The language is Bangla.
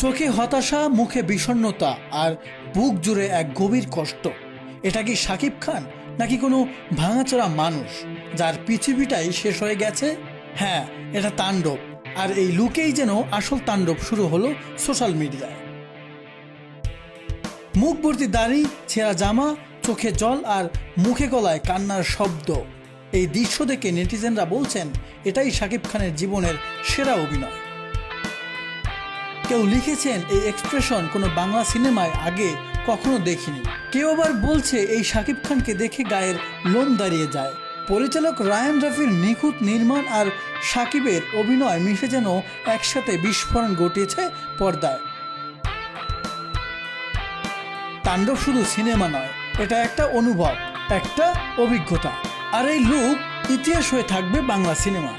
চোখে হতাশা, মুখে বিষণ্ণতা আর বুক জুড়ে এক গভীর কষ্ট। এটা কি সাকিব খান নাকি কোনো ভাঙাচোরা মানুষ যার পৃথিবীটাই শেষ হয়ে গেছে? হ্যাঁ এটা তাণ্ডব। আর এই লুকেই যেন আসল তাণ্ডব শুরু হলো সোশ্যাল মিডিয়ায়। মুখ ভর্তি দাড়ি, ছেঁড়া জামা, চোখে জল আর মুখে গলায় কান্নার শব্দ। এই দৃশ্য দেখে নেটিজেনরা বলছেন, এটাই শাকিব খানের জীবনের সেরা অভিনয়। কেউ লিখেছেন এই এক্সপ্রেশন কোনো বাংলা সিনেমায় আগে কখনো দেখিনি। কেউ আবার বলছে এই শাকিব খানকে দেখে গায়ের লোম দাঁড়িয়ে যায়। পরিচালক রায়ান রাফির নিখুঁত নির্মাণ আর সাকিবের অভিনয় মিশে যেন একসাথে বিস্ফোরণ ঘটিয়েছে পর্দায়। তাণ্ডব শুধু সিনেমা নয়, এটা একটা অনুভব, একটা অভিজ্ঞতা। আর এই লুক ইতিহাস হয়ে থাকবে বাংলা সিনেমা